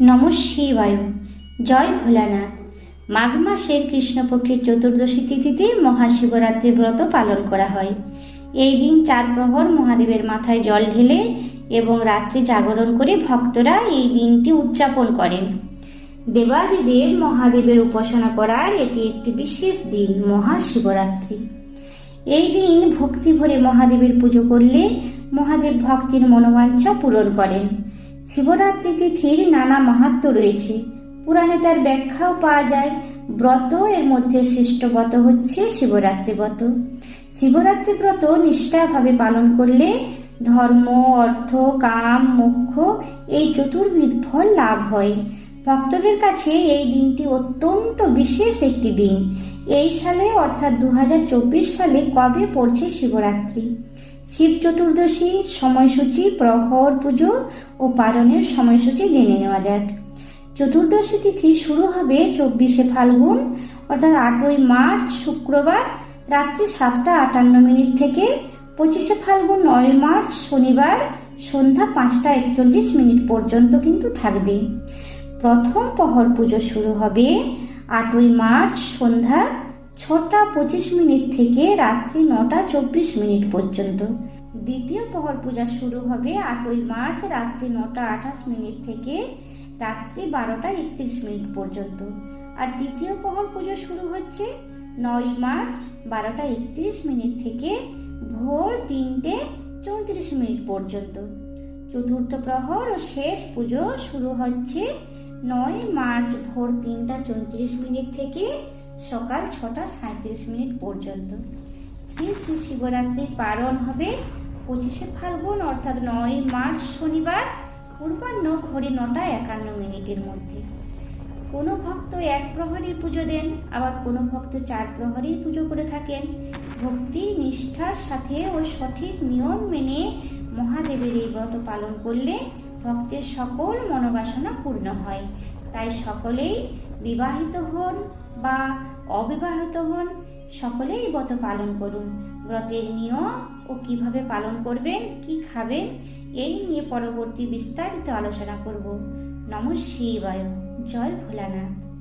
নম শিবায়। জয় ভোলানাথ। মাঘ মাসের কৃষ্ণপক্ষের চতুর্দশী তিথিতে মহাশিবরাত্রি ব্রত পালন করা হয়। এই দিন চার প্রহর মহাদেবের মাথায় জল ঢেলে এবং রাত্রি জাগরণ করে ভক্তরা এই দিনটি উদযাপন করেন। দেবাদিদেব মহাদেবের উপাসনা করার এটি একটি বিশেষ দিন, মহাশিবরাত্রি। এই দিন ভক্তি ভরে মহাদেবের পুজো করলে মহাদেব ভক্তির মনোবাঞ্ছা পূরণ করেন। শিবরাত্রি তিথির নানা মাহাত্ম রয়েছে। পুরাণে তার ব্যাখ্যাও পাওয়া যায়, ব্রত এর মধ্যে শ্রেষ্ঠ ব্রত হচ্ছে শিবরাত্রি ব্রত। শিবরাত্রি ব্রত নিষ্ঠাভাবে পালন করলে ধর্ম, অর্থ, কাম, মোক্ষ এই চতুর্বিধ ফল লাভ হয়। ভক্তদের কাছে এই দিনটি অত্যন্ত বিশেষ একটি দিন। এই সালে অর্থাৎ দু হাজার চব্বিশ সালে কবে পড়ছে শিবরাত্রি? শিব চতুর্দশীর সময়সূচি, প্রহর পুজো ও পালনের সময়সূচি জেনে নেওয়া যাক। চতুর্দশী তিথি শুরু হবে চব্বিশে ফাল্গুন, অর্থাৎ আটই মার্চ শুক্রবার রাত্রি সাতটা আটান্ন মিনিট থেকে পঁচিশে ফাল্গুন নয় মার্চ শনিবার সন্ধ্যা পাঁচটা একচল্লিশ মিনিট পর্যন্ত কিন্তু থাকবে। প্রথম প্রহর পুজো শুরু হবে আটই মার্চ সন্ধ্যা ছটা পঁচিশ মিনিট থেকে রাত্রি নটা চব্বিশ মিনিট পর্যন্ত। দ্বিতীয় প্রহর পূজা শুরু হবে আটই মার্চ রাত্রি নটা আঠাশ মিনিট থেকে রাত্রি বারোটা একত্রিশ মিনিট পর্যন্ত। আর তৃতীয় প্রহর পুজো শুরু হচ্ছে নয় মার্চ বারোটা একত্রিশ মিনিট থেকে ভোর তিনটে চৌত্রিশ মিনিট পর্যন্ত। চতুর্থ প্রহর ও শেষ পুজো শুরু হচ্ছে নয় মার্চ ভোর তিনটা চৌত্রিশ মিনিট থেকে সকাল ছটা সাঁত্রিশ মিনিট পর্যন্ত। শ্রী শ্রী শিবরাত্রির পালন হবে পঁচিশে ফাল্গুন, অর্থাৎ নয় মার্চ শনিবার, পূর্বাহ্ন ঘড়ি নটা একান্ন মিনিটের মধ্যে। কোনো ভক্ত এক প্রহরী পুজো দেন, আবার কোনো ভক্ত চার প্রহরী পুজো করে থাকেন। ভক্তি, নিষ্ঠার সাথে ও সঠিক নিয়ম মেনে মহাদেবের এই ব্রত পালন করলে ভক্তের সকল মনোবাসনা পূর্ণ হয়। তাই সকলেই বিবাহিত হন বা অবিবাহিত হন, সকলেই ব্রত পালন করুন। ব্রতের নিয়ম ও কীভাবে পালন করবেন, কি খাবেন, এই নিয়ে পরবর্তী বিস্তারিত আলোচনা করব। নম শিবায়। জয় ভোলানাথ।